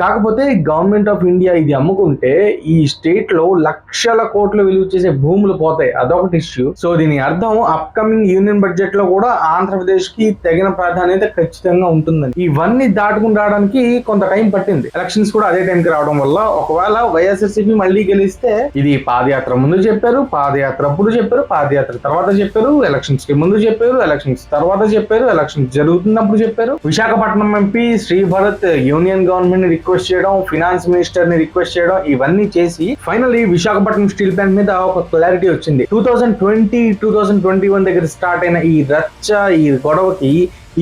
కాకపోతే government of India ఇది అమ్ముకుంటే ఈ స్టేట్లో లక్షల కోట్లు విలువ చేసే భూములు పోతాయి. అదొకటి ఇష్యూ సో దీని అర్థం అప్కమింగ్ యూనియన్ బడ్జెట్లో కూడా ఆంధ్రప్రదేశ్కి తగిన ప్రాధాన్యత ఖచ్చితంగా ఉంటుందని. ఇవన్నీ దాటుకుని రావడానికి కొంత టైం పట్టింది. ఎలక్షన్స్ కూడా అదే టైంకి రావడం వల్ల ఒకవేళ వైఎస్ఆర్సీపీ మళ్ళీ గెలిస్తే ఇది పాదయాత్ర ముందు చెప్పారు పాదయాత్ర అప్పుడు చెప్పారు పాదయాత్ర తర్వాత చెప్పారు ఎలక్షన్స్కి ముందు చెప్పారు ఎలక్షన్స్ తర్వాత చెప్పారు ఎలక్షన్స్ జరుగుతున్నప్పుడు చెప్పారు. Visakhapatnam MP Shri Bharat union government request చేయడం ఫినాన్స్ మినిస్టర్ని రిక్వెస్ట్ చేయడం ఇవన్నీ చేసి ఫైనల్లీ విశాఖపట్నం స్టీల్ ప్లాంట్ మీద ఒక క్లారిటీ వచ్చింది. Two thousand twenty two thousand twenty one దగ్గర స్టార్ట్ అయిన ఈ రచ్చ ఈ గొడవకి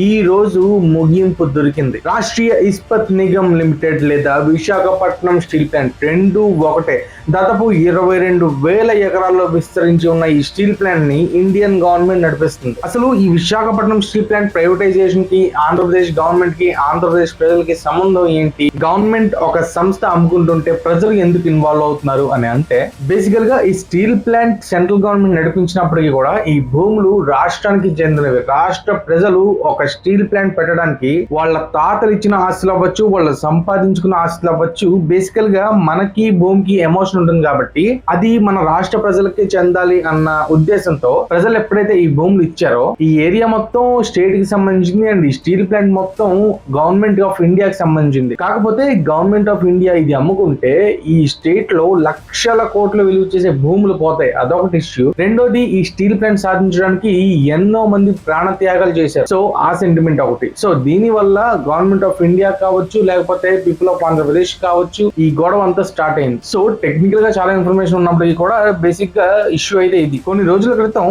ఈ రోజు ముగింపు దొరికింది. రాష్ట్రీయ ఇస్పత్ నిగమ్ లిమిటెడ్ లేదా విశాఖపట్నం స్టీల్ ప్లాంట్ రెండు ఒకటే. దాదాపు ఇరవై రెండు వేల ఎకరాల్లో విస్తరించి ఉన్న ఈ స్టీల్ ప్లాంట్ని ఇండియన్ గవర్నమెంట్ నడిపిస్తుంది. అసలు ఈ విశాఖపట్నం స్టీల్ ప్లాంట్ ప్రైవేటైజేషన్కి ఆంధ్రప్రదేశ్ గవర్నమెంట్కి ఆంధ్రప్రదేశ్ ప్రజలకి సంబంధం ఏంటి? గవర్నమెంట్ ఒక సంస్థ అమ్ముకుంటుంటే ప్రజలు ఎందుకు ఇన్వాల్వ్ అవుతున్నారు అని అంటే బేసికల్గా ఈ స్టీల్ ప్లాంట్ సెంట్రల్ గవర్నమెంట్ నడిపించినప్పటికీ కూడా ఈ భూములు రాష్ట్రానికి చెందినవి. రాష్ట్ర ప్రజలు ఒక స్టీల్ ప్లాంట్ పెట్టడానికి వాళ్ళ తాతలు ఇచ్చిన ఆస్తులు అవ్వచ్చు వాళ్ళు సంపాదించుకున్న ఆస్తులు అవ్వచ్చు. బేసికల్గా మనకి భూమికి ఎమోషన్ ఉంటుంది కాబట్టి అది మన రాష్ట్ర ప్రజలకి చెందాలి అన్న ఉద్దేశంతో ప్రజలు ఎప్పుడైతే ఈ భూములు ఇచ్చారో ఈ ఏరియా మొత్తం స్టేట్కి సంబంధించింది అండ్ ఈ స్టీల్ ప్లాంట్ మొత్తం గవర్నమెంట్ ఆఫ్ ఇండియాకి సంబంధించింది. కాకపోతే గవర్నమెంట్ ఆఫ్ ఇండియా ఇది అమ్ముకుంటే ఈ స్టేట్లో లక్షల కోట్లు విలువ చేసే భూములు పోతాయి. అదొకటి ఇష్యూ రెండోది ఈ స్టీల్ ప్లాంట్ సాధించడానికి ఎన్నో మంది ప్రాణ త్యాగాలు చేశారు. సో ఆ సెంటిమెంట్ ఒకటి. సో దీని వల్ల గవర్నమెంట్ ఆఫ్ ఇండియా కావచ్చు లేకపోతే పీపుల్ ఆఫ్ ఆంధ్రప్రదేశ్ కావచ్చు ఈ గొడవ అంతా స్టార్ట్ అయింది. సో టెక్నికల్గా చాలా ఇన్ఫర్మేషన్ ఉన్నప్పటికీ కూడా బేసిక్గా ఇష్యూ అయితే ఇది. కొన్ని రోజుల క్రితం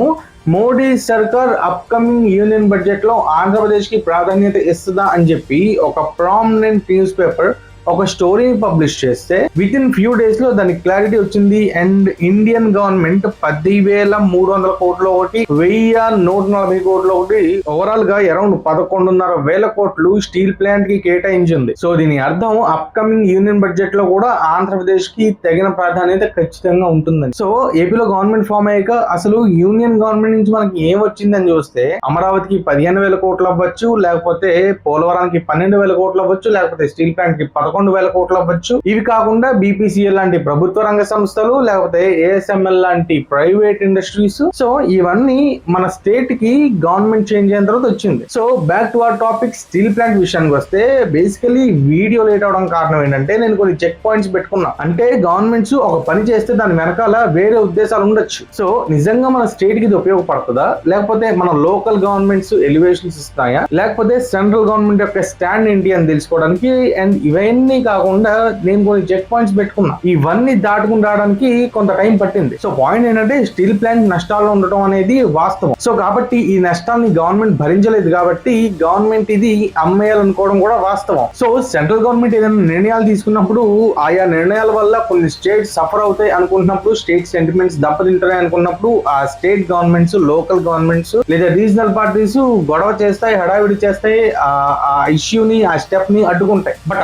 మోడీ సర్కార్ అప్కమింగ్ యూనియన్ బడ్జెట్లో ఆంధ్రప్రదేశ్కి ప్రాధాన్యత ఇస్తుందా అని చెప్పి ఒక ప్రామినెంట్ న్యూస్ పేపర్ ఒక స్టోరీని పబ్లిష్ చేస్తే విత్ ఇన్ ఫ్యూ డేస్లో దానికి క్లారిటీ వచ్చింది. అండ్ ఇండియన్ గవర్నమెంట్ పది వేల మూడు వందల కోట్లు ఒకటి వెయ్యి నూట నలభై కోట్లు ఒకటి ఓవరాల్గా అరౌండ్ పదకొండున్నర వేల కోట్లు స్టీల్ ప్లాంట్కి కేటాయించింది. సో దీని అర్థం అప్కమింగ్ యూనియన్ బడ్జెట్లో కూడా ఆంధ్రప్రదేశ్కి తగిన ప్రాధాన్యత ఖచ్చితంగా ఉంటుందని. సో ఏపీలో గవర్నమెంట్ ఫామ్ అయ్యాక అసలు యూనియన్ గవర్నమెంట్ నుంచి మనకి ఏం వచ్చిందని చూస్తే అమరావతికి పదిహేను వేల కోట్లు అవ్వచ్చు లేకపోతే పోలవరానికి పన్నెండు వేల కోట్లు అవ్వచ్చు లేకపోతే స్టీల్ ప్లాంట్కి పదకొండు వేల కోట్లు అవ్వచ్చు. ఇవి కాకుండా బీపీసీఎల్ లాంటి ప్రభుత్వ రంగ సంస్థలు లేకపోతే ఏఎస్ఎంఎల్ లాంటి ప్రైవేట్ ఇండస్ట్రీస్. సో ఇవన్నీ మన స్టేట్కి గవర్నమెంట్ చేంజ్ అయిన తర్వాత వచ్చింది. So back to our topic steel plant విషయానికి వస్తే బేసికలీ వీడియో లేట్ అవడం కారణం ఏంటంటే నేను కొన్ని చెక్ పాయింట్స్ పెట్టుకున్నా. అంటే గవర్నమెంట్స్ ఒక పని చేస్తే దాని వెనకాల వేరే ఉద్దేశాలు ఉండొచ్చు. సో నిజంగా మన స్టేట్కి ఇది ఉపయోగపడుతుందా? లేకపోతే మన లోకల్ గవర్నమెంట్స్ ఎలివేషన్స్ ఇస్తాయా? లేకపోతే సెంట్రల్ గవర్నమెంట్ యొక్క స్టాండ్ ఏంటి అని తెలుసుకోవడానికి? అండ్ ఇవన్నీ కాకుండా నేను కొన్ని చెక్ పాయింట్స్ పెట్టుకున్నా. ఇవన్నీ దాటుకుని రావడానికి కొంత టైం పట్టింది. సో పాయింట్ ఏంటంటే స్టీల్ ప్లాంట్ నష్టాల్లో ఉండటం అనేది వాస్తవం. సో కాబట్టి ఈ నష్టాన్ని గవర్నమెంట్ భరించలేదు కాబట్టి గవర్నమెంట్ ఇది అమ్మేయాలనుకోవడం కూడా వాస్తవం. సో సెంట్రల్ గవర్నమెంట్ ఏదైనా నిర్ణయాలు తీసుకున్నప్పుడు ఆయా నిర్ణయాల వల్ల కొన్ని స్టేట్స్ సఫర్ అవుతాయి అనుకుంటున్నప్పుడు స్టేట్ సెంటిమెంట్స్ దెబ్బతింటాయి అనుకున్నప్పుడు ఆ స్టేట్ గవర్నమెంట్స్ లోకల్ గవర్నమెంట్స్ లేదా రీజనల్ పార్టీస్ గొడవ చేస్తాయి హడావిడి చేస్తాయి ఆ- ఇష్యూని ఆ స్టెప్ని అడ్డుకుంటాయి. బట్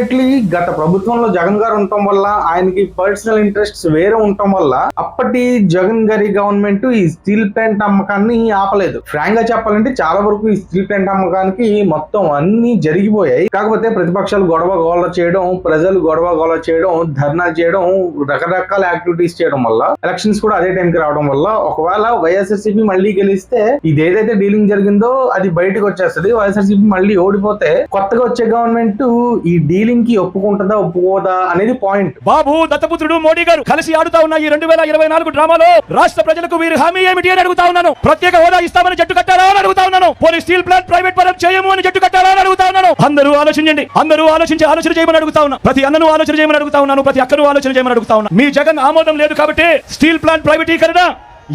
అన్ఫార్చునేట్లీ గత ప్రభుత్వంలో జగన్ గారు ఉండటం వల్ల ఆయనకి పర్సనల్ ఇంట్రెస్ట్స్ వేరే ఉండటం వల్ల అప్పటి జగన్ గారి గవర్నమెంట్ ఈ స్టీల్ ప్లాంట్ అమ్మకాన్ని ఆపలేదు. ఫ్రాంక్గా చెప్పాలంటే చాలా వరకు ఈ స్టీల్ ప్లాంట్ అమ్మకానికి మొత్తం అన్ని జరిగిపోయాయి. కాకపోతే ప్రతిపక్షాలు గొడవ గోల చేయడం ప్రజలు గొడవ గోల చేయడం ధర్నా చేయడం రకరకాల యాక్టివిటీస్ చేయడం వల్ల ఎలక్షన్స్ కూడా అదే టైంకి రావడం వల్ల ఒకవేళ వైఎస్ఆర్సీపీ మళ్ళీ గెలిస్తే ఇది ఏదైతే డీలింగ్ జరిగిందో అది బయటకు వచ్చేస్తుంది. వైఎస్ఆర్సీపీ మళ్ళీ ఓడిపోతే కొత్తగా వచ్చే గవర్నమెంట్ ఈ డీలింగ్ కి ఒప్పుకుంటుందా ఒప్పుకోదా అనేది పాయింట్. బాబు దత్తపుత్రుడు మోడీ గారు కలిసి ఆడుతా ఉన్న ఈ రెండు వేల ఇరవై నాలుగు డ్రామాలో రాష్ట్ర ప్రజలకు వీరు హామీ ఏమిటి అని అడుగుతా ఉన్నాను. ప్రత్యేక హోదా ఇస్తామని జట్టు కట్టారా అని అడుగుతా ఉన్నాను. పోలీస్ స్టీల్ ప్లాంట్ ప్రైవేట్ పరం చేయము అని జట్టు కట్టారా అని అడుగుతా ఉన్నాను. అందరూ ఆలోచించండి. అందరూ ఆలోచించి ఆలోచన చేయమని అడుగుతా ఉన్నా. ప్రతి అన్నను ఆలోచన చేయమని అడుగుతా ఉన్నాను. ప్రతి అక్కను ఆలోచన చేయమని అడుగుతా ఉన్నా. మీ జగన్ ఆమోదం లేదు కాబట్టి స్టీల్ ప్లాంట్ ప్రైవేటీకరణ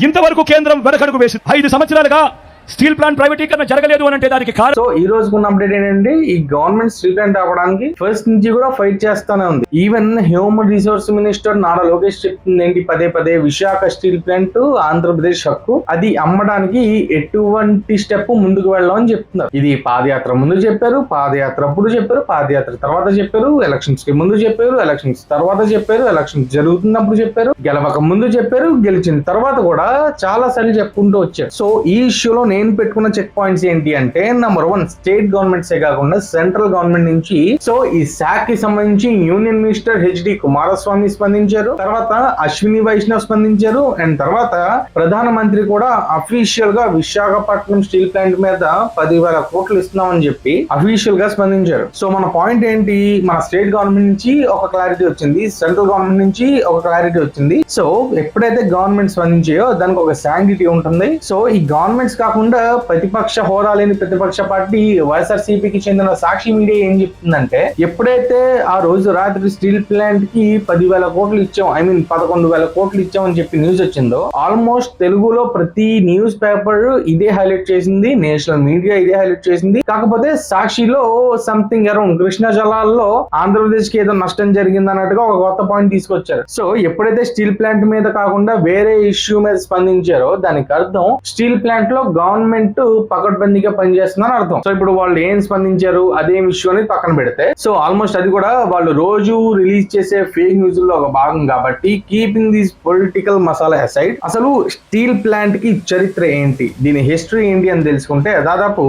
ఇంతవరకు కేంద్రం వెనకడుగు వేసింది. ఐదు సంవత్సరాలుగా స్టీల్ ప్లాంట్ ప్రైవేటీకరణ జరగలేదు అని అంటే దానికి కారణం? సో ఈ రోజు ఉన్న అప్డేట్ ఏంటంటే ఈ గవర్నమెంట్ స్టీల్ ప్లాంట్ అవ్వడానికి ఫస్ట్ నుంచి కూడా ఫైట్ చేస్తానే ఉంది. Even human resource minister Nara Lokesh చెప్తుంది ఏంటి పదే పదే విశాఖ స్టీల్ ప్లాంట్ ఆంధ్రప్రదేశ్ హక్కు అది అమ్మడానికి ఎటువంటి స్టెప్ ముందుకు వెళ్ళామని చెప్తున్నారు. ఇది పాదయాత్ర ముందు చెప్పారు పాదయాత్ర అప్పుడు చెప్పారు పాదయాత్ర తర్వాత చెప్పారు ఎలక్షన్స్కి ముందు చెప్పారు ఎలక్షన్స్ తర్వాత చెప్పారు ఎలక్షన్స్ జరుగుతున్నప్పుడు చెప్పారు గెలవక ముందు చెప్పారు గెలిచిన తర్వాత కూడా చాలా సార్లు చెప్పుకుంటూ వచ్చారు. సో ఈ ఇష్యూలో నేను పెట్టుకున్న చెక్ పాయింట్స్ ఏంటి అంటే నెంబర్ వన్ స్టేట్ గవర్నమెంట్స్ ఏ కాకుండా సెంట్రల్ గవర్నమెంట్ నుంచి. సో ఈ శాఖ కి సంబంధించి యూనియన్ మినిస్టర్ హెచ్డి కుమారస్వామి స్పందించారు. తర్వాత అశ్విని వైష్ణవ్ స్పందించారు. అండ్ తర్వాత ప్రధానమంత్రి కూడా అఫీషియల్గా విశాఖపట్నం స్టీల్ ప్లాంట్ మీద పదివేల కోట్లు ఇస్తున్నామని చెప్పి అఫీషియల్గా స్పందించారు. సో మన పాయింట్ ఏంటి? మన స్టేట్ గవర్నమెంట్ నుంచి ఒక క్లారిటీ వచ్చింది. సెంట్రల్ గవర్నమెంట్ నుంచి ఒక క్లారిటీ వచ్చింది. సో ఎప్పుడైతే గవర్నమెంట్ స్పందించాయో దానికి ఒక శాంక్టిటీ ఉంటుంది. సో ఈ గవర్నమెంట్స్ కాకుండా ప్రతిపక్ష హోదా లేని ప్రతిపక్ష పార్టీ వైఎస్ఆర్సీపీకి చెందిన సాక్షి మీడియా ఏం చెప్తుందంటే ఎప్పుడైతే ఆ రోజు రాత్రి స్టీల్ ప్లాంట్కి పదివేల కోట్లు ఇచ్చాం ఐ మీన్ పదకొండు వేల కోట్లు ఇచ్చామని చెప్పి న్యూస్ వచ్చిందో ఆల్మోస్ట్ తెలుగులో ప్రతి న్యూస్ పేపర్ ఇదే హైలైట్ చేసింది నేషనల్ మీడియా ఇదే హైలైట్ చేసింది. కాకపోతే సాక్షిలో సంథింగ్ అరౌండ్ కృష్ణా జలాల్లో ఆంధ్రప్రదేశ్కి ఏదో నష్టం జరిగింది అన్నట్టుగా ఒక కొత్త పాయింట్ తీసుకొచ్చారు. సో ఎప్పుడైతే స్టీల్ ప్లాంట్ మీద కాకుండా వేరే ఇష్యూ మీద స్పందించారో దానికి అర్థం స్టీల్ ప్లాంట్లో గవర్నమెంట్ గవర్నమెంట్ పకడ్బందీగా పనిచేస్తుందని అర్థం. సో ఇప్పుడు వాళ్ళు ఏం స్పందించారు అదేం ఇష్యూ అనేది పక్కన పెడితే సో ఆల్మోస్ట్ అది కూడా వాళ్ళు రోజు రిలీజ్ చేసే ఫేక్ న్యూస్లో ఒక భాగం కాబట్టి keeping these political masala aside అసలు స్టీల్ ప్లాంట్కి చరిత్ర ఏంటి? దీని హిస్టరీ ఏంటి అని తెలుసుకుంటే దాదాపు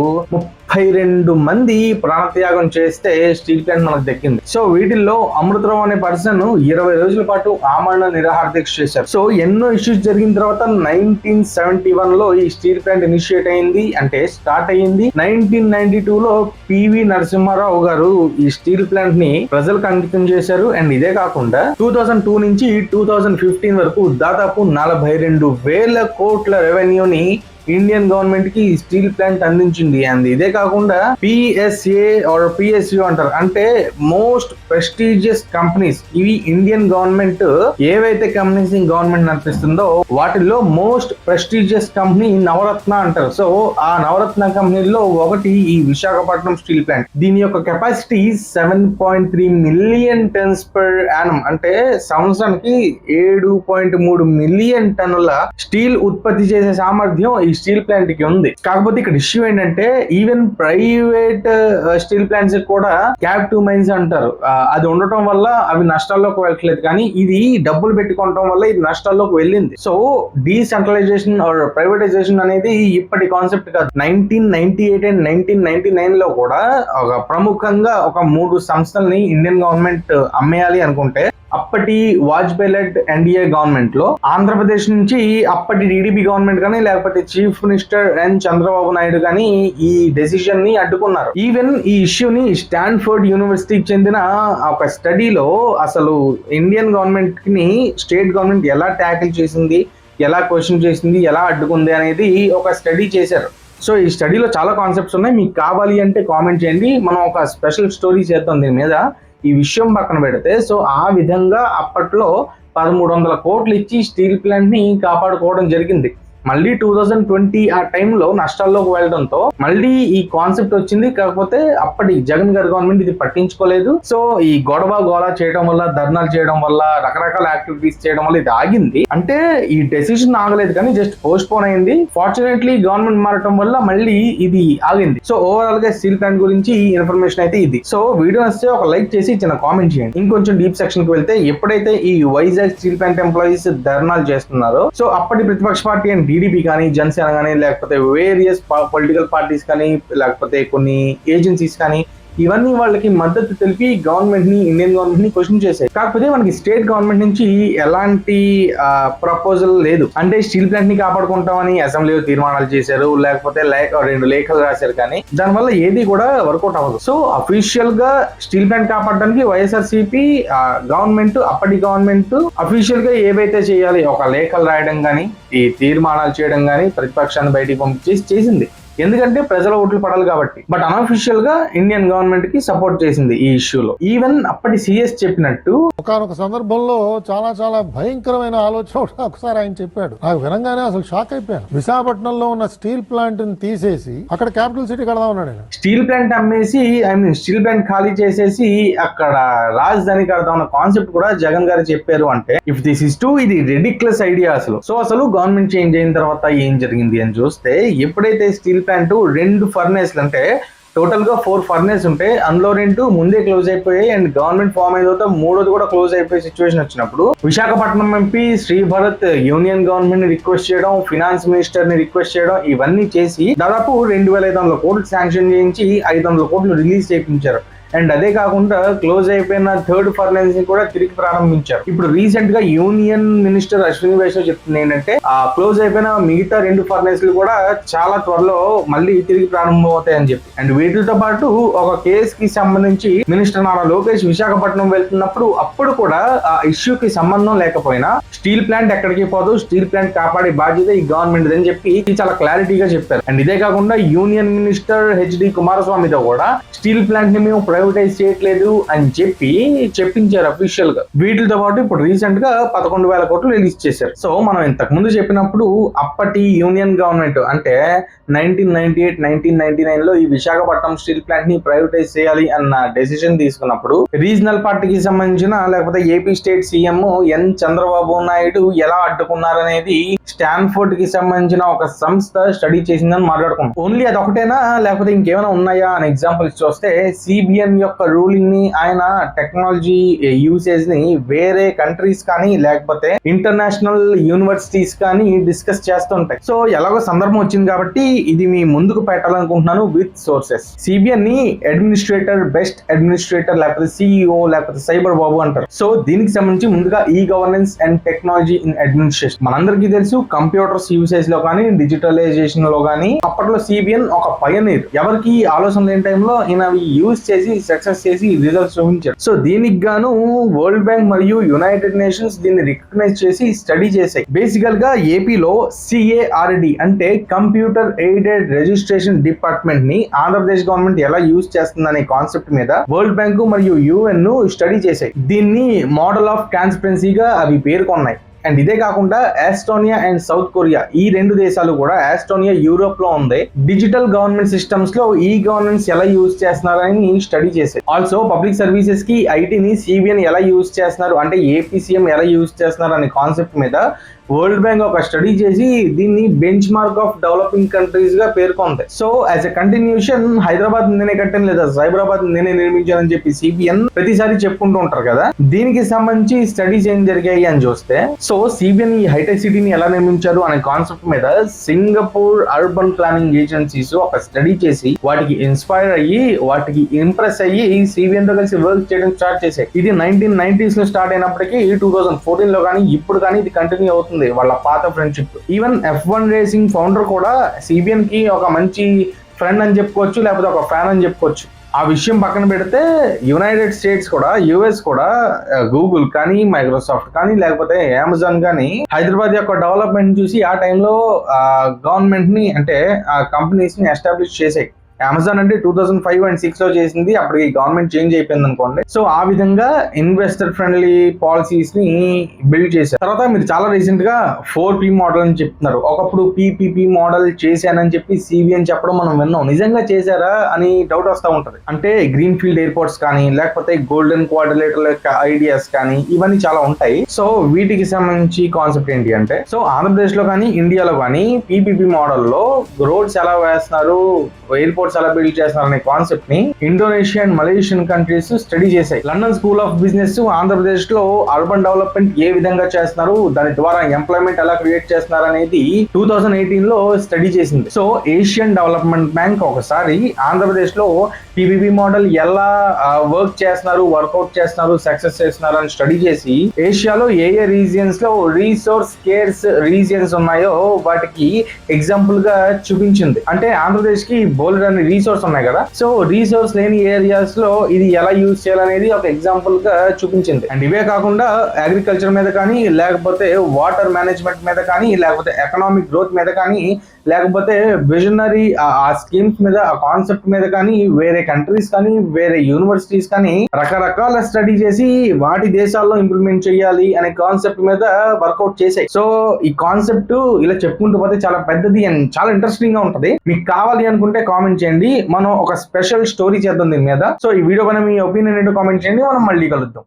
ముప్పై రెండు మంది ప్రాణత్యాగం చేస్తే స్టీల్ ప్లాంట్ మనకు దక్కింది. సో వీటిల్లో అమృతరావు అనే పర్సన్ ఇరవై రోజుల పాటు ఆమరణ నిరాహార దీక్ష చేశారు. సో ఎన్నో ఇష్యూస్ జరిగిన తర్వాత నైన్టీన్ సెవెంటీ వన్లో ఈ స్టీల్ ప్లాంట్ ఇనిషియేట్ అయింది. అంటే స్టార్ట్ అయ్యింది. నైన్టీన్ నైన్టీ టూ లో పివి నరసింహారావు గారు ఈ స్టీల్ ప్లాంట్ని ప్రజలకు అంకితం చేశారు. అండ్ ఇదే కాకుండా టూ థౌసండ్ టూ నుంచి టూ థౌసండ్ ఫిఫ్టీన్ వరకు దాదాపు నలభై రెండు వేల కోట్ల రెవెన్యూని ఇండియన్ గవర్నమెంట్కి స్టీల్ ప్లాంట్ అందించింది అంది. ఇదే కాకుండా పిఎస్ఏ ఆర్ పిఎస్యు అంటారు. అంటే మోస్ట్ ప్రెస్టీజియస్ కంపెనీస్ ఇవి ఇండియన్ గవర్నమెంట్ ఏవైతే కంపెనీస్ గవర్నమెంట్ నడిపిస్తుందో వాటిల్లో మోస్ట్ ప్రెస్టీజియస్ కంపెనీ నవరత్న అంటారు. సో ఆ నవరత్న కంపెనీలో ఒకటి ఈ విశాఖపట్నం స్టీల్ ప్లాంట్ దీని యొక్క capacity seven point three million tons per annum అంటే సంవత్సరానికి ఏడు పాయింట్ మూడు మిలియన్ టన్నుల స్టీల్ ఉత్పత్తి చేసే సామర్థ్యం ఈ స్టీల్ ప్లాంట్కి ఉంది. కాకపోతే ఇక్కడ ఇష్యూ ఏంటంటే ఈవెన్ ప్రైవేట్ స్టీల్ ప్లాంట్స్ కూడా క్యాప్టివ్ మైన్స్ అంటారు. అది ఉండటం వల్ల అవి నష్టాల్లోకి వెళ్ళట్లేదు. కానీ ఇది డబ్బులు పెట్టుకోవటం వల్ల ఇది నష్టాల్లోకి వెళ్ళింది. సో డీసెంట్రలైజేషన్ ఆర్ ప్రైవేటైజేషన్ అనేది ఇప్పటి కాన్సెప్ట్ కాదు. Nineteen ninety eight and nineteen ninety నైన్లో కూడా ఒక ప్రముఖంగా ఒక మూడు సంస్థల్ని ఇండియన్ గవర్నమెంట్ అమ్మేయాలి అనుకుంటే అప్పటి వాజ్పేయి లెడ్ ఎన్డీఏ గవర్నమెంట్లో ఆంధ్రప్రదేశ్ నుంచి అప్పటి టీడీపీ గవర్నమెంట్ కానీ లేకపోతే chief minister N Chandrababu Naidu కానీ ఈ డెసిషన్ని అడ్డుకున్నారు. ఈవెన్ ఈ ఇష్యూని స్టాన్ఫోర్డ్ యూనివర్సిటీకి చెందిన ఒక స్టడీలో అసలు ఇండియన్ గవర్నమెంట్ని స్టేట్ గవర్నమెంట్ ఎలా ట్యాకిల్ చేసింది ఎలా క్వశ్చన్ చేసింది ఎలా అడ్డుకుంది అనేది ఒక స్టడీ చేశారు. సో ఈ స్టడీలో చాలా కాన్సెప్ట్స్ ఉన్నాయి. మీకు కావాలి అంటే కామెంట్ చేయండి. మనం ఒక స్పెషల్ స్టోరీ చేద్దాం దీని మీద. ఈ విషయం పక్కన పెడితే సో ఆ విధంగా అప్పట్లో పదమూడు వందల కోట్లు ఇచ్చి స్టీల్ ప్లాంట్ని కాపాడుకోవడం జరిగింది. మళ్ళీ టూ థౌజండ్ ట్వంటీ ఆ టైంలో నష్టాల్లోకి వెళ్ళడంతో మళ్ళీ ఈ కాన్సెప్ట్ వచ్చింది. కాకపోతే అప్పటి జగన్ గారి గవర్నమెంట్ ఇది పట్టించుకోలేదు. సో ఈ గొడవ గోళ చేయడం వల్ల ధర్నాలు చేయడం వల్ల రకరకాల యాక్టివిటీస్ చేయడం వల్ల ఇది ఆగింది. అంటే ఈ డెసిషన్ ఆగలేదు కానీ జస్ట్ పోస్ట్ పోన్ అయింది. ఫార్చునేట్లీ గవర్నమెంట్ మారటం వల్ల మళ్ళీ ఇది ఆగింది. సో ఓవరాల్గా స్టీల్ ప్లాంట్ గురించి ఈ ఇన్ఫర్మేషన్ అయితే ఇది. సో వీడియో వస్తే ఒక లైక్ చేసి చిన్న కామెంట్ చేయండి. ఇంకొంచెం డీప్ సెక్షన్కి వెళ్తే ఎప్పుడైతే ఈ వైజాగ్ స్టీల్ ప్లాంట్ ఎంప్లాయీస్ ధర్నాలు చేస్తున్నారో సో అప్పటి ప్రతిపక్ష పార్టీ అండ్ టీడీపీ కానీ జనసేన కానీ లేకపోతే వేరియస్ పొలిటికల్ పార్టీస్ కానీ లేకపోతే కొన్ని ఏజెన్సీస్ కానీ ఇవన్నీ వాళ్ళకి మద్దతు తెలిపి గవర్నమెంట్ని ఇండియన్ గవర్నమెంట్ని క్వశ్చన్ చేశాయి. కాకపోతే మనకి స్టేట్ గవర్నమెంట్ నుంచి ఎలాంటి ప్రపోజల్ లేదు. అంటే స్టీల్ ప్లాంట్ని కాపాడుకుంటామని అసెంబ్లీలో తీర్మానాలు చేశారు లేకపోతే రెండు లేఖలు రాశారు కానీ దానివల్ల ఏది కూడా వర్కౌట్ అవ్వదు. సో అఫీషియల్గా స్టీల్ ప్లాంట్ కాపాడడానికి వైఎస్ఆర్సీపీ గవర్నమెంట్ అప్పటి గవర్నమెంట్ అఫీషియల్గా ఏవైతే చేయాలి ఒక లేఖలు రాయడం కానీ ఈ తీర్మానాలు చేయడం కానీ ప్రతిపక్షాన్ని బయటికి పంపించేసి చేసింది. ఎందుకంటే ప్రజల ఓట్లు పడాలి కాబట్టి. బట్ అనఫిషియల్గా ఇండియన్ గవర్నమెంట్కి సపోర్ట్ చేసింది ఈ ఇష్యూలో ఈవెన్ అప్పటి సిఎస్ చెప్పినట్టు ఒకనొక సందర్భంలో చాలా చాలా భయంకరమైన ఆలోచన ఒకసారి ఆయన చెప్పాడు. నాకు వినంగానే అసలు షాక్ అయిపోయాను. విశాఖపట్నంలో ఉన్న స్టీల్ ప్లాంట్ని తీసేసి అక్కడ క్యాపిటల్ సిటీ కడదాం ఆయన. స్టీల్ ప్లాంట్ అమ్మేసి ఐ మీన్ స్టీల్ ప్లాంట్ ఖాళీ చేసేసి అక్కడ రాజధాని కడదాం అన్న కాన్సెప్ట్ కూడా జగన్ గారు చెప్పారు అంటే ఇఫ్ దిస్ ఇస్ టూ ఇది రెడిక్లెస్ ఐడియా అసలు సో అసలు గవర్నమెంట్ చేంజ్ అయిన తర్వాత ఏం జరిగింది అని చూస్తే ఎప్పుడైతే స్టీల్ ప్లాంట్ రెండు ఫర్నేస్లు. అంటే టోటల్గా ఫోర్ ఫర్నేస్ ఉంటాయి అందులో రెండు ముందే క్లోజ్ అయిపోయాయి అండ్ గవర్నమెంట్ ఫామ్ అయిన తర్వాత మూడోది కూడా క్లోజ్ అయిపోయే సిచ్యువేషన్ వచ్చినప్పుడు విశాఖపట్నం ఎంపీ శ్రీ భరత్ యూనియన్ గవర్నమెంట్ని రిక్వెస్ట్ చేయడం ఫినాన్స్ మినిస్టర్ని రిక్వెస్ట్ చేయడం ఇవన్నీ చేసి దాదాపు రెండు వేల ఐదు వందల కోట్లు శాంక్షన్ చేయించి ఐదు వందల కోట్లు రిలీజ్ చేయించారు. అండ్ అదే కాకుండా క్లోజ్ అయిపోయిన థర్డ్ ఫర్నెన్స్ని కూడా తిరిగి ప్రారంభించారు. ఇప్పుడు రీసెంట్గా యూనియన్ మినిస్టర్ అశ్విని వైష్ణవ్ చెప్తుంది ఏంటంటే ఆ క్లోజ్ అయిపోయిన మిగతా రెండు ఫర్నెస్లు కూడా చాలా త్వరలో మళ్ళీ తిరిగి ప్రారంభం అవుతాయని చెప్పి. అండ్ వీటితో పాటు ఒక కేసు కి సంబంధించి మినిస్టర్ నారా లోకేష్ విశాఖపట్నం వెళ్తున్నప్పుడు అప్పుడు కూడా ఆ ఇష్యూకి సంబంధం లేకపోయినా స్టీల్ ప్లాంట్ ఎక్కడికి పోదు స్టీల్ ప్లాంట్ కాపాడే బాధ్యత ఈ గవర్నమెంట్ అని చెప్పి చాలా క్లారిటీగా చెప్పారు. అండ్ ఇదే కాకుండా యూనియన్ మినిస్టర్ హెచ్డి కుమారస్వామితో కూడా స్టీల్ ప్లాంట్ని మేము అడ్వర్టైజ్ చేయట్లేదు అని చెప్పి చెప్పించారు అఫీషియల్గా. వీటితో పాటు ఇప్పుడు రీసెంట్గా పదకొండు వేల కోట్లు రిలీజ్ చేశారు. సో మనం ఇంతకు ముందు చెప్పినప్పుడు అప్పటి యూనియన్ గవర్నమెంట్ అంటే nineteen ninety eight nineteen ninety నైన్లో ఈ విశాఖపట్నం స్టీల్ ప్లాంట్ని ప్రైవేటైజ్ చేయాలి అన్న డెసిషన్ తీసుకున్నప్పుడు రీజనల్ పార్టీకి సంబంధించిన లేకపోతే AP state CM N Chandrababu Naidu ఎలా అడ్డుకున్నారనేది స్టాన్ఫోర్డ్కి సంబంధించిన ఒక సంస్థ స్టడీ చేసిందని మాట్లాడుకున్నాం. ఓన్లీ అది ఒకటేనా లేకపోతే ఇంకేమైనా ఉన్నాయా? అని ఎగ్జాంపుల్స్ చూస్తే సిబిఎన్ యొక్క రూలింగ్ని ఆయన టెక్నాలజీ యూసేజ్ eh, ని వేరే కంట్రీస్ కానీ లేకపోతే ఇంటర్నేషనల్ యూనివర్సిటీస్ కానీ డిస్కస్ చేస్తుంటాయి. సో ఎలాగో సందర్భం వచ్చింది కాబట్టి ఇది మీ ముందుకు పెట్టాలనుకుంటున్నాను విత్ సోర్సెస్ సిబిఎన్ని అడ్మినిస్ట్రేటర్ బెస్ట్ అడ్మినిస్ట్రేటర్ లేకపోతే సిఇఓ లేకపోతే సైబర్ బాబు అంటారు. సో దీనికి సంబంధించి ముందుగా ఈ governance and technology in administration మనందరికీ తెలుసు కంప్యూటర్స్ యూసేజ్లో కానీ డిజిటలైజేషన్లో కానీ అప్పట్లో సిబిఎన్ ఒక పయనీర్ ఎవరికి ఆలోచన లేని టైంలో ఈయన అవి యూజ్ చేసి సక్సెస్ చేసి రిజల్ట్స్ చూపించారు సో దీనికి గాను వరల్డ్ బ్యాంక్ మరియు యునైటెడ్ నేషన్స్ దీన్ని రికగ్నైజ్ చేసి స్టడీ చేశాయి బేసికల్గా ఏపీలో సిఏఆర్డి అంటే కంప్యూటర్ ఎయిడెడ్ రిజిస్ట్రేషన్ డిపార్ట్మెంట్ని ఆంధ్రప్రదేశ్ గవర్నమెంట్ ఎలా యూజ్ చేస్తుందనే కాన్సెప్ట్ మీద వరల్డ్ బ్యాంకు మరియు యుఎన్ను స్టడీ చేశాయి దీన్ని మోడల్ ఆఫ్ ట్రాన్స్పరెన్సీగా అవి పేర్కొన్నాయి. అండ్ ఇదే కాకుండా ఆస్టోనియా అండ్ సౌత్ కొరియా ఈ రెండు దేశాలు కూడా ఆస్టోనియా యూరోప్లో ఉంది. డిజిటల్ గవర్నమెంట్ సిస్టమ్స్లో ఈ గవర్నమెంట్స్ ఎలా యూజ్ చేస్తున్నారని స్టడీ చేశారు ఆల్సో పబ్లిక్ సర్వీసెస్కి ఐటీని సిబిఎన్ ఎలా యూజ్ చేస్తున్నారు? అంటే ఏపీసీఎం ఎలా యూజ్ చేస్తున్నారు? అనే కాన్సెప్ట్ మీద వరల్డ్ బ్యాంక్ ఒక స్టడీ చేసి దీన్ని బెంచ్ మార్క్ ఆఫ్ డెవలపింగ్ కంట్రీస్గా పేర్కొంది. So as a continuation Hyderabad నేనే కట్టాను లేదా సైబరాబాద్ నేనే నిర్మించానని చెప్పి సిబిఎన్ ప్రతిసారి చెప్పుకుంటూ ఉంటారు కదా. దీనికి సంబంధించి స్టడీస్ ఏం జరిగాయి అని చూస్తే సో సిబిఎన్ ఈ హైటెక్ సిటీని ఎలా నిర్మించారు అనే కాన్సెప్ట్ మీద సింగపూర్ అర్బన్ ప్లానింగ్ ఏజెన్సీస్ ఒక స్టడీ చేసి వాటికి ఇన్స్పైర్ అయ్యి వాటికి ఇంప్రెస్ అయ్యి సిబిఎన్తో కలిసి వర్క్ చేయడం స్టార్ట్ చేశాయి. ఇది నైన్టీన్ నైన్టీస్లో స్టార్ట్ అయినప్పటికీ టూ థౌసండ్ ఫోర్టీన్లో కానీ ఇప్పుడు కానీ ఇది కంటిన్యూ అవుతుంది. వాళ్ళ పాత friendship even F one racing founder కూడా సిబిఎన్కి ఒక మంచి ఫ్రెండ్ అని చెప్పుకోవచ్చు లేకపోతే ఒక ఫ్యాన్ అని చెప్పుకోవచ్చు. ఆ విషయం పక్కన పెడితే యునైటెడ్ స్టేట్స్ కూడా యుఎస్ కూడా గూగుల్ కానీ మైక్రోసాఫ్ట్ కానీ లేకపోతే అమెజాన్ కానీ హైదరాబాద్ యొక్క డెవలప్మెంట్ చూసి ఆ టైంలో గవర్నమెంట్ని అంటే ఆ కంపెనీస్ని ఎస్టాబ్లిష్ చేసాయి. అమెజాన్ అంటే టూ థౌసండ్ ఫైవ్ అండ్ సిక్స్లో చేసింది అప్పటికి గవర్నమెంట్ చేంజ్ అయిపోయింది అనుకోండి. సో ఆ విధంగా ఇన్వెస్టర్ ఫ్రెండ్లీ పాలసీస్ని బిల్డ్ చేశారు. తర్వాత మీరు చాలా రీసెంట్గా ఫోర్ పి మోడల్ అని చెప్తున్నారు. ఒకప్పుడు పిపిపి మోడల్ చేశానని చెప్పి సివి అని చెప్పడం మనం విన్నాం. నిజంగా చేశారా అని డౌట్ వస్తూ ఉంటది. అంటే గ్రీన్ ఫీల్డ్ ఎయిర్పోర్ట్స్ కానీ లేకపోతే గోల్డెన్ క్వాడ్రిలేటర్ యొక్క ఐడియాస్ కానీ ఇవన్నీ చాలా ఉంటాయి. సో వీటికి సంబంధించి కాన్సెప్ట్ ఏంటి అంటే సో ఆంధ్రప్రదేశ్లో కానీ ఇండియాలో కానీ పీపీపీ మోడల్లో రోడ్స్ ఎలా వేస్తున్నారు ఎయిర్పోర్ట్ ఎయిర్పోర్ట్స్ ఎలా బిల్డ్ చేస్తున్నారు కాన్సెప్ట్ని ఇండోనేషియన్ మలేషియన్ కంట్రీస్ స్టడీ చేశాయి. లండన్ స్కూల్ ఆఫ్ బిజినెస్ ఆంధ్రప్రదేశ్లో అర్బన్ డెవలప్మెంట్ ఏ విధంగా చేస్తున్నారు దాని ద్వారా ఎంప్లాయ్మెంట్ ఎలా క్రియేట్ చేస్తున్నారు అనేది టూ థౌసండ్ ఎయిటీన్లో స్టడీ చేసింది. సో ఏషియన్ డెవలప్మెంట్ బ్యాంక్ ఒకసారి ఆంధ్రప్రదేశ్లో పిబిబి మోడల్ ఎలా వర్క్ చేస్తున్నారు వర్కౌట్ చేస్తున్నారు సక్సెస్ చేస్తున్నారు అని స్టడీ చేసి ఏషియాలో ఏ ఏ రీజియన్స్లో రీసోర్స్ కేర్స్ రీజియన్స్ ఉన్నాయో వాటికి ఎగ్జాంపుల్గా చూపించింది. అంటే ఆంధ్రప్రదేశ్కి బోల్డ్ అన్ని రీసోర్స్ ఉన్నాయి కదా. సో రీసోర్స్ లేని ఏరియాస్లో ఇది ఎలా యూజ్ చేయాలనేది ఒక ఎగ్జాంపుల్గా చూపించింది. అండ్ ఇవే కాకుండా అగ్రికల్చర్ మీద కానీ లేకపోతే వాటర్ మేనేజ్మెంట్ మీద కానీ లేకపోతే ఎకనామిక్ గ్రోత్ మీద కానీ లేకపోతే విజనరీ ఆ స్కీమ్స్ మీద ఆ కాన్సెప్ట్ మీద కానీ వేరే కంట్రీస్ కానీ వేరే యూనివర్సిటీస్ కానీ రకరకాల స్టడీ చేసి వాటి దేశాల్లో ఇంప్లిమెంట్ చేయాలి అనే కాన్సెప్ట్ మీద వర్కౌట్ చేసాయి. సో ఈ కాన్సెప్ట్ ఇలా చెప్పుకుంటూ పోతే చాలా పెద్దది అండ్ చాలా ఇంట్రెస్టింగ్గా ఉంటది. మీకు కావాలి అనుకుంటే కామెంట్ చేయండి. మనం ఒక స్పెషల్ స్టోరీ చేద్దాం దీని మీద. సో ఈ వీడియో పైన మీ ఒపీనియన్ ఏంటో కామెంట్ చేయండి. మనం మళ్ళీ కలుద్దాం.